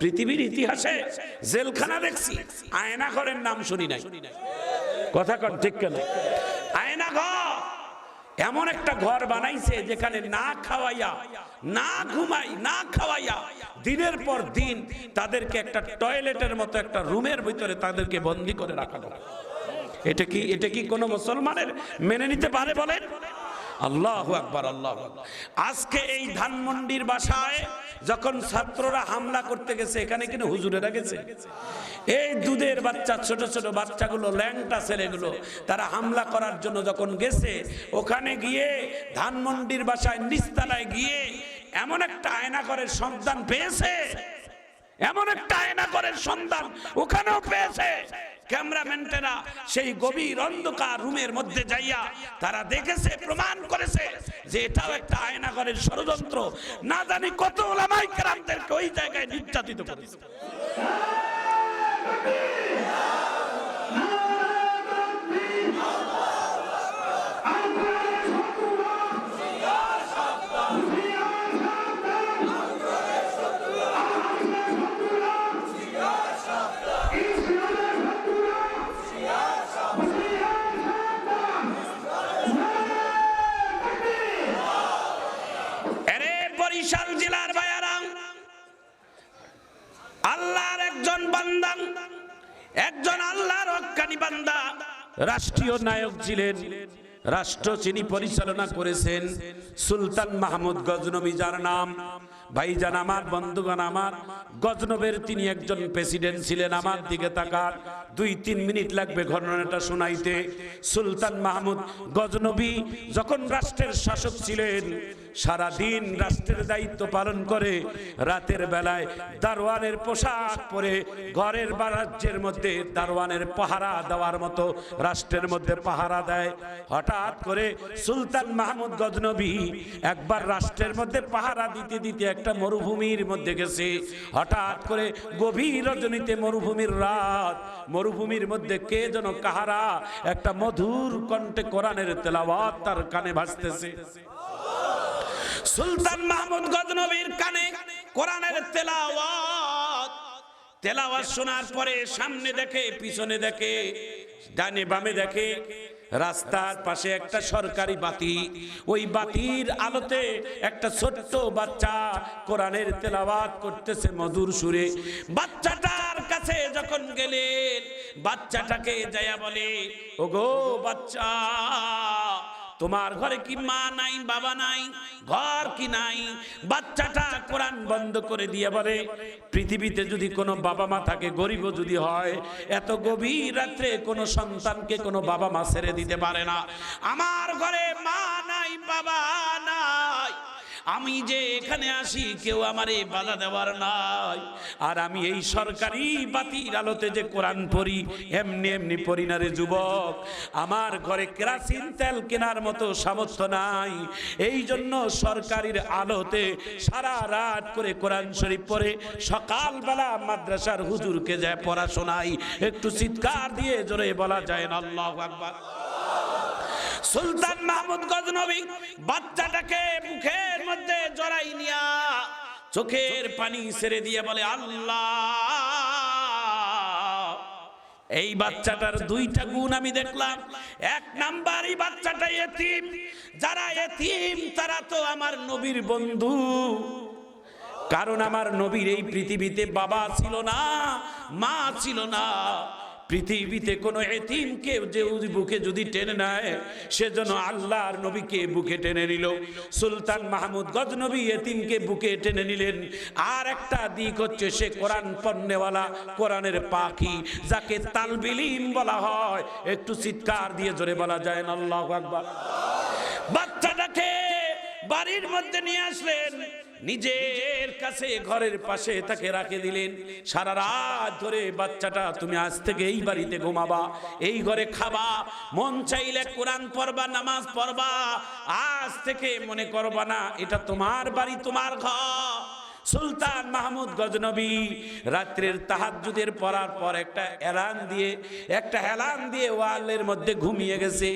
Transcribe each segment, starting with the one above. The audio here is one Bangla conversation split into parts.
পৃথিবীর ইতিহাসে জেলখানা দেখছি আয়না ঘরের নাম শুনি নাই। কথা কন, ঠিক কেন? আয়না ঘর এমন একটা ঘর বানাইছে যেখানে না খাওয়াইয়া, না ঘুমাই, না খাওয়াইয়া, দিনের পর দিন তাদেরকে একটা টয়লেটের মতো একটা রুমের ভিতরে তাদেরকে বন্দি করে রাখা এটা কি এটা কি কোনো মুসলমানের মেনে নিতে পারে বলেন? আল্লাহ আকবার, আল্লাহ আজকে এই ধানমন্ডির বাসায় যখন ছাত্ররা হামলা করতে গেছে, এখানে কিন্তু হুজুরেরা গেছে। এই দুধের বাচ্চা, ছোট ছোট বাচ্চাগুলো, ল্যাংটা ছেলেগুলো, তারা হামলা করার জন্য যখন গেছে, ওখানে গিয়ে ধানমন্ডির বাসায় নিস্তালায় গিয়ে এমন একটা আয়না করে সন্তান পেয়েছে। এমন একটা আয়না করে সন্তান ওখানেও পেয়েছে। ক্যামেরাম্যানটেরা সেই গভীর অন্ধকার রুমের মধ্যে যাইয়া তারা দেখেছে, প্রমাণ করেছে যে এটাও একটা আয়নাঘরের ষড়যন্ত্র। না জানি কত ওলামাই কেরামদেরকে ওই জায়গায় নির্যাতিত করেছে। রাষ্ট্রীয় নায়ক ছিলেন, রাষ্ট্র যিনি পরিচালনা করেছেন, সুলতান মাহমুদ গজনবী যার নাম। ভাইজান আমার, বন্ধুগণ আমার, গজনবের তিনি একজন প্রেসিডেন্ট ছিলেন, আমার দিকে তাকার দুই, তিন মিনিট লাগবে ঘটনাটা শোনাইতে। সুলতান মাহমুদ গজনবী যখন রাষ্ট্রের শাসক ছিলেন সারা দিন রাষ্ট্রের দায়িত্ব পালন করে, রাতের বেলায় দারোয়ানের পোশাক পরে ঘরের বা রাজ্যের মধ্যে দারোয়ানের পাহারা দেওয়ার মতো, রাষ্ট্রের মধ্যে পাহারা দেয়। হঠাৎ করে সুলতান মাহমুদ গজনবী একবার রাষ্ট্রের মধ্যে পাহারা দিতে দিতে একটা মরুভূমির মধ্যে গেছে। হঠাৎ করে গভীর রজনীতে মরুভূমির রাত, মরুভূমির মধ্যে কে যেন কাহারা একটা মধুর কণ্ঠে কোরআনের তেলাওয়াত তার কানে ভাসতেছে সুলতান মাহমুদ গজনবীর কানে কোরআনের তেলাওয়াত। তেলাওয়াত শোনার পরে সামনে দেখে, পিছনে দেখে, ডানে বামে দেখে, রাস্তার পাশে একটা সরকারি বাতি। ওই বাতির আলোতে একটা ছোট্ট বাচ্চা কোরআনের তেলাওয়াত করতেছে মধুর সুরে। বাচ্চাটার কাছে যখন গেলেন, বাচ্চাটাকে যায়া বলে, ওগো বাচ্চা তোমার ঘরে কি মা নাই, বাবা নাই, ঘর কি নাই? বাচ্চাটা কোরআন বন্ধ করে দিয়ে বলে, পৃথিবীতে যদি কোনো বাবা মা থাকে গরিব যদি হয়, এত গভীর রাত্রে কোনো সন্তানকে কোনো বাবা মা ছেড়ে দিতে পারে না। আমার ঘরে মা নাই, বাবা নাই। আমি যে এখানে আসি, কেউ আমারে বাধা দেওয়ার নাই। আর আমি এই সরকারি বাতির আলোতে যে কোরআন পড়ি, এমনি এমনি পড়ি না রে যুবক। আমার ঘরে কেরাসিন তেল কেনার মতো সামর্থ্য নাই। এই জন্য সরকারির আলোতে সারা রাত করে কোরআন শরীফ পড়ে, সকালবেলা মাদ্রাসার হুজুরকে যায় পড়াশোনাই একটু চিৎকার দিয়ে জোরে বলা যায় না, আল্লাহ আকবার। সুলতান মাহমুদ গজনবী বাচ্চাটাকে মুখের মধ্যে জড়াই নিয়া চোখের পানি ছেড়ে দিয়ে বলে, আল্লাহ! এই বাচ্চাটার দুইটা গুণ আমি দেখলাম। এক নাম্বার, এই বাচ্চাটা এতিম। যারা এতিম, তারা তো আমার নবীর বন্ধু। কারণ আমার নবীর এই পৃথিবীতে বাবা ছিল না, মা ছিল না। পৃথিবীতে কোনো এতিমকে যে বুকে যদি টেনে নেয়, সেজন্য আল্লাহর নবীকে বুকে টেনে নিল। সুলতান মাহমুদ গজনবী এতিমকে বুকে টেনে নিলেন। আর একটা দিক হচ্ছে সে কোরআন পণ্যওয়ালা, কোরআনের পাখি, যাকে তালবিলিম বলা হয়। একটু চিৎকার দিয়ে জোরে বলা যায় না, আল্লাহ আকবার। বাচ্চাটাকে বাড়ির মধ্যে নিয়ে আসলেন। নিজের কাছে ঘরের পাশে তাকে রাখে দিলেন। সারা রাত ধরে বাচ্চাটা, তুমি আজ থেকে এই বাড়িতে ঘুমাবা, এই ঘরে খাবা, মন চাইলে কোরআন পড়বা, নামাজ পড়বা, আজ থেকে মনে করবা না, এটা তোমার বাড়ি, তোমার ঘর। সুলতান মাহমুদ গজনবী রাত্রের তাহাজ্জুদের পড়ার পর একটা এলান দিয়ে, একটা হেলান দিয়ে ওয়ালের মধ্যে ঘুমিয়ে গেছে।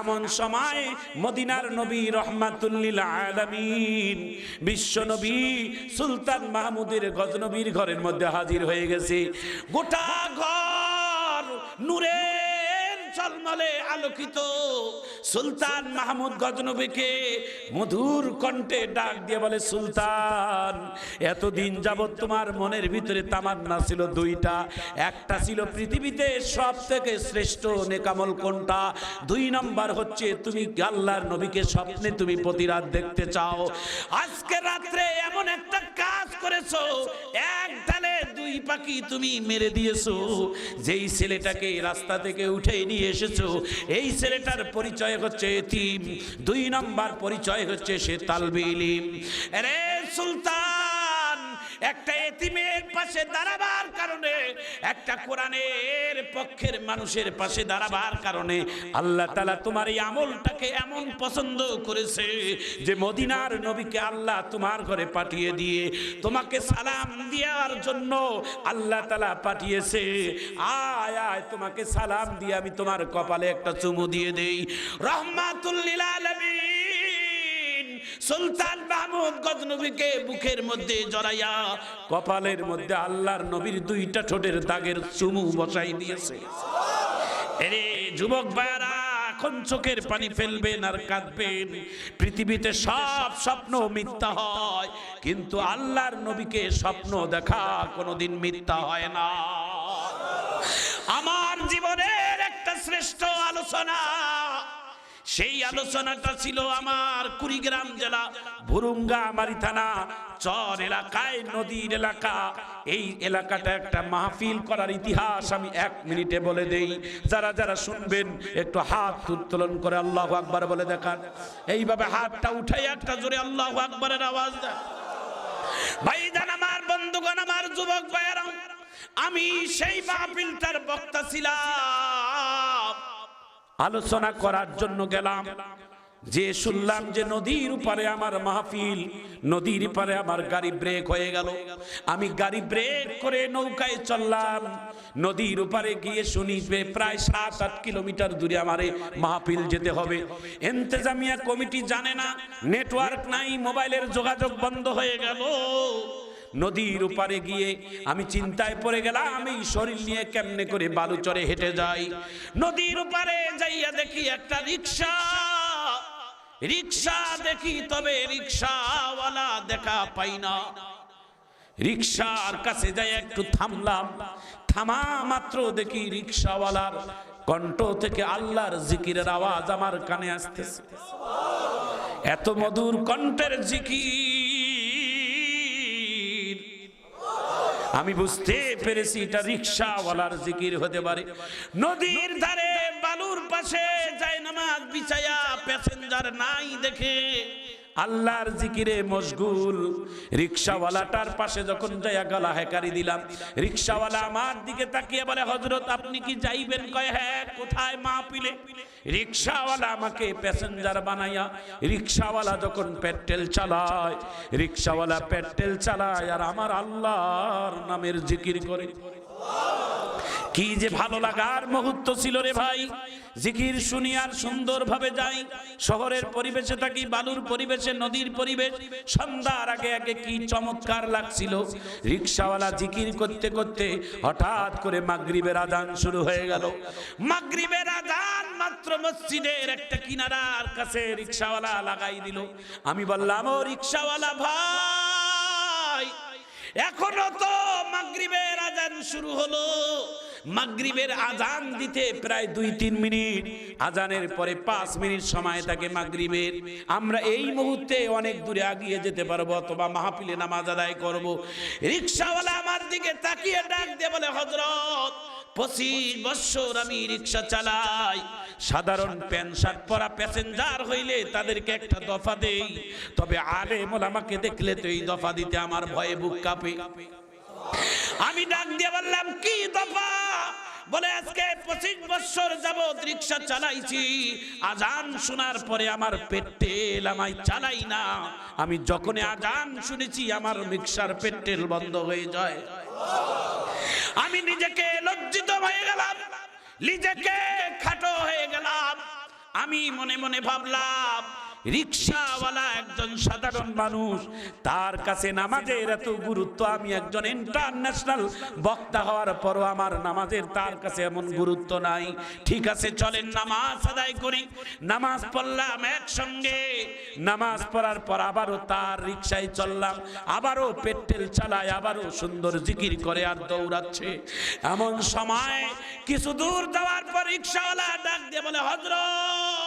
এমন সময় মদিনার নবী রহমাতুল্লিল আলামিন, বিশ্ব নবী সুলতান মাহমুদের গজনবীর ঘরের মধ্যে হাজির হয়ে গেছে। গোটা ঘর নূরের ঝলমলে আলোকিত সুলতান মাহমুদ গজনবীকে মধুর কণ্ঠে ডাক দিয়ে বলে, সুলতান, এতদিন যাবৎ তোমার মনের ভিতরে তামান্না ছিল দুইটা। একটা ছিল পৃথিবীতে সব থেকে শ্রেষ্ঠ নেকামল কোনটা? দুই নম্বর হচ্ছে তুমি আল্লাহর নবীকে স্বপ্নে তুমি প্রতি রাত দেখতে চাও। আজকে রাত্রে এমন একটা কাজ করেছ? এক ডালে দুই পাখি তুমি মেরে দিয়েছ। যেই ছেলেটাকে রাস্তা থেকে উঠে নিয়ে এসেছ, এই ছেলেটার পরিচয় হচ্ছে এতিম। দুই নম্বর পরিচয় হচ্ছে সে তালবিলিম। রে সুলতান! একটা এতিমের পাশে দাঁড়াবার কারণে, একটা কোরআনের পক্ষের মানুষের পাশে দাঁড়াবার কারণে আল্লাহ তালা তোমার এই আমলটাকে এমন পছন্দ করেছে যে মদিনার নবীকে আল্লাহ তোমার ঘরে পাঠিয়ে দিয়ে তোমাকে সালাম দেওয়ার জন্য আল্লাহ তালা পাঠিয়েছে। আয় আয়, তোমাকে সালাম দিয়ে আমি তোমার কপালে একটা চুমু দিয়ে দেই। রহমাতুল্লিল আলামিন। সুলতান মাহমুদ গজনবীকে বুকের মধ্যে জড়াইয়া কপালের মধ্যে আল্লাহর নবীর দুইটা ঠোঁটের দাগের চুমু বসাই দিয়েছে। এরে যুবক ভাইয়ারা চোখের পানি ফেলবেন আর কাঁদবেন। পৃথিবীতে সব স্বপ্ন মিথ্যা হয়, কিন্তু আল্লাহর নবীকে স্বপ্ন দেখা কোনোদিন মিথ্যা হয় না। আমার জীবনের একটা শ্রেষ্ঠ আলোচনা সেই আলোচনাটা ছিল আমার কুড়িগ্রাম জেলা, ভুরুঙ্গা, মারি থানা, চর এলাকায়, নদীর এলাকা। এই এলাকাটা একটা মাহফিল করার ইতিহাস আমি এক মিনিটে বলে দেই। যারা যারা শুনবেন, একটু হাত উত্তোলন করে আল্লাহ আকবার বলে দেখান। এইভাবে হাতটা উঠাই একটা জোরে আল্লাহ আকবরের আওয়াজ ভাই জান আমার, বন্ধুগণ আমার, যুবক ভাইয়েরা, আমি সেই মাহফিলটার বক্তা ছিলাম। আলোচনা করার জন্য গেলাম। যে শুনলাম যে নদীর উপরে আমার মাহফিল, নদীর পারে আমার গাড়ি ব্রেক হয়ে গেল। আমি গাড়ি ব্রেক করে নৌকায় চললাম। নদীর উপরে গিয়ে শুনি প্রায় সাত আট কিলোমিটার দূরে আমার মাহফিল যেতে হবে। এন্তেজামিয়া কমিটি জানে না, নেটওয়ার্ক নাই, মোবাইলের যোগাযোগ বন্ধ হয়ে গেল। নদীর উপারে গিয়ে আমি চিন্তায় পড়ে গেলাম আমি শরীর নিয়ে কেমনে করে বালুচরে হেঁটে যাই। নদীর উপারে যাইয়া দেখি একটা রিক্সা। রিক্সা দেখি, তবে রিক্সাওয়ালা দেখা পাই না। রিক্সার কাছে যাই একটু থামলাম। থামা মাত্র দেখি রিক্সাওয়ালার কণ্ঠ থেকে আল্লাহর জিকিরের আওয়াজ আমার কানে আসতেছে। এত মধুর কণ্ঠের জিকির আমি বুঝতে পেরেছি এটা রিক্সাওয়ালার জিকির হতে পারে। নদীর ধারে বালুর পাশে যায় নামাজ বিছায়া প্যাসেঞ্জার নাই দেখে। আল্লাহর জিকিরে মশগুল। রিক্সাওয়ালাটার পাশে যখন যাইয়া গলা হেকারি দিলাম, রিক্সাওয়ালা আমার দিকে তাকিয়ে বলে হজরত আপনি কি যাইবেন? কয় হ্যাঁ কোথায় মা পিলে রিক্সাওয়ালা আমাকে প্যাসেঞ্জার বানাইয়া, রিক্সাওয়ালা যখন পেট্রোল চালায়, রিক্সাওয়ালা পেট্রেল চালায় আর আমার আল্লাহর নামের জিকির করে। কি যে ভালো লাগার মুহূর্ত ছিল রে ভাই? জিকির শুনি আর সুন্দর ভাবে যাই। শহরের পরিবেশে থাকি, বালুর পরিবেশে, নদীর পরিবেশ। সন্ধ্যার আগে আগে কি চমৎকার লাগছিল। রিক্সাওয়ালা জিকির করতে করতে হঠাৎ করে মাগরিবের আজান শুরু হয়ে গেল। মাগরিবের আজান মাত্র মসজিদের একটা কিনারার কাছে রিক্সাওয়ালা লাগাই দিল। আমি বললাম, ও রিক্সাওয়ালা ভাই, এখনও তো মাগরিবের আজান শুরু হলো। মাগরিবের আজান দিতে প্রায় দুই তিন মিনিট, আজানের পরে পাঁচ মিনিট সময় থাকে মাগরিবের। আমরা এই মুহূর্তে অনেক দূরে আগিয়ে যেতে পারব, অথবা মাহফিলে নামাজ আদায় করব। রিক্সাওয়ালা আমার দিকে তাকিয়ে ডাক দিয়ে বলে হজরত পঁচিশ বছর আমি রিক্সা চালাই। সাধারণ প্যান্ট, শার্ট পরা প্যাসেঞ্জার হইলে তাদেরকে একটা দফা দেই। তবে আলে আমাকে দেখলে তো এই দফা দিতে আমার ভয়ে বুক কাঁপে। আমি ডাক দিয়ে বললাম, কি দফা? বলে, আজকে পঁচিশ বছর যাবৎ রিক্সা চালাইছি। আজান শোনার পরে আমার পেট্টেল আমায় চালাই না। আমি যখন আজান শুনেছি, আমার রিক্সার পেট্টেল বন্ধ হয়ে যায়। আমি নিজেকে লজ্জিত হয়ে গেলাম, নিজেকে খাটো হয়ে গেলাম। আমি মনে মনে ভাবলাম রিক্সাওয়ালা একজন সাধারণ মানুষ, তার কাছে নামাজের এত গুরুত্ব, আমি একজন ইন্টারন্যাশনাল বক্তা হওয়ার পরও আমার নামাজের তার কাছে এমন গুরুত্ব নাই। ঠিক আছে, চলেন নামাজ আদায় করি। নামাজ পড়লাম একসঙ্গে। নামাজ পড়ার পর আবারও তার রিক্সায় চললাম, আবারও পেট্টেল চালায়, আবারও সুন্দর জিকির করে আর দৌড়াচ্ছে। এমন সময় কিছু দূর যাওয়ার পর রিক্সাওয়ালা ডাক দিয়ে বলে হজরত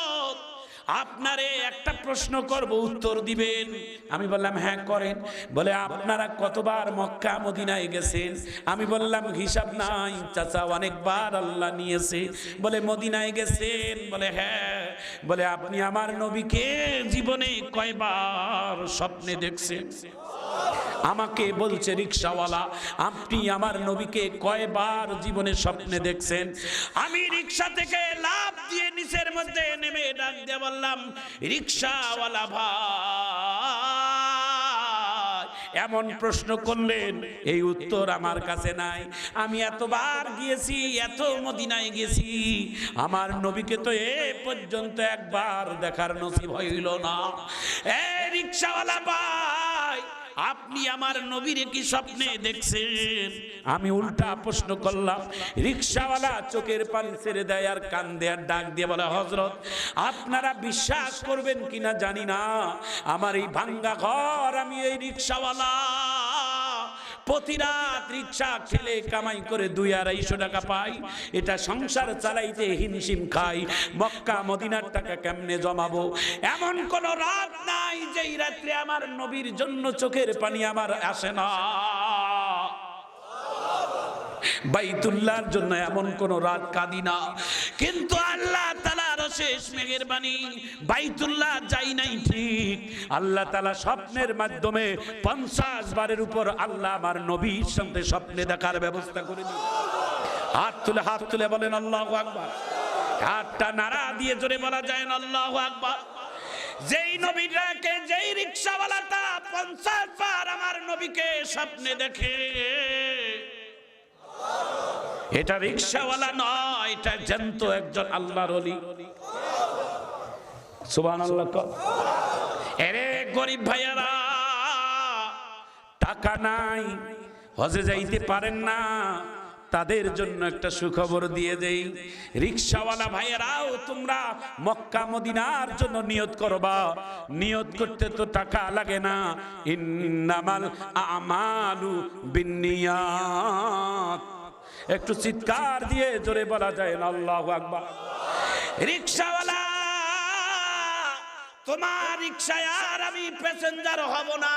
আপনারে একটা প্রশ্ন করব, উত্তর দিবেন? আমি বললাম হ্যাঁ করেন। বলে, আপনারা কতবার মক্কা, মদিনায় গেছেন? আমি বললাম, হিসাব নাই, চাচা, অনেকবার আল্লাহ নিয়েছে। বলে, মদিনায় গেছেন? বলে হ্যাঁ। বলে, আপনি আমার নবীকে জীবনে কয়বার স্বপ্নে দেখছেন? আমাকে বলছে রিক্সাওয়ালা, আপনি আমার নবীকে কয়বার জীবনে স্বপ্নে দেখছেন? আমি রিক্সা থেকে লাভ দিয়ে নিচের মধ্যে নেমে ডাক দিয়ে বললাম, রিক্সাওয়ালা ভাই, এমন প্রশ্ন করলেন, এই উত্তর আমার কাছে নাই। আমি এতবার গিয়েছি, এত মদিনায় গেছি আমার নবীকে তো এ পর্যন্ত একবার দেখার নসিব হইল না। এ রিক্সাওয়ালা ভাই আপনি আমার নবীরে কি স্বপ্নে দেখছেন? আমি উল্টা প্রশ্ন করলাম, রিক্সাওয়ালা চোখের পানি ছেড়ে দেয় আর কান দেয়ার ডাক দিয়ে বলে হজরত আপনারা বিশ্বাস করবেন কিনা জানি না। আমার এই ভাঙ্গা ঘর, আমি এই রিক্সাওয়ালা। প্রতি রাত রিক্সা কামাই করে দুই আড়াইশো টাকা পাই। এটা সংসার চালাইতে হিমশিম খাই। মক্কা, মদিনার টাকা কেমনে জমাবো? এমন কোন রাত নাই যেই রাত্রে আমার নবীর জন্য চোখের পানি আমার আসে না। বাইতুল্লাহর জন্য এমন কোন রাত কাঁদি না। কিন্তু আল্লাহ তালার শেষ মেঘের বাণী, বাইতুল্লাহ যাই নাই ঠিক। আল্লাহ তালা স্বপ্নের মাধ্যমে পঞ্চাশ বারের উপর আল্লাহ আমার নবীর সঙ্গে স্বপ্নে দেখার ব্যবস্থা করে দিল। হাত তুলে হাত তুলে বলেন, আল্লাহ আকবার। হাতটা নাড়া দিয়ে জোরে বলা যায় না, আল্লাহ আকবার। যেই নবীটাকে, যেই রিক্সাওয়ালাটা পঞ্চাশ বার আমার নবীকে স্বপ্নে দেখে। এটা রিক্সাওয়ালা নয়, এটা জ্যান্ত একজন আল্লাহর অলি গরিব ভাইয়ারা, টাকা নাই, হজে যাইতে পারেন না, তাদের জন্য একটা সুখবর দিয়ে দেই। রিক্সাওয়ালা ভাইয়েরাও তোমরা মক্কা মদিনার জন্য নিয়ত করবা, নিয়ত করতে তো টাকা লাগে না। ইন্নামাল আমালু বিন্নিয়াত। একটু চিৎকার দিয়ে জোরে বলা যায় না, আল্লাহু আকবার। রিক্সাওয়ালা তোমার রিক্সায় আর আমি প্যাসেঞ্জার হব না।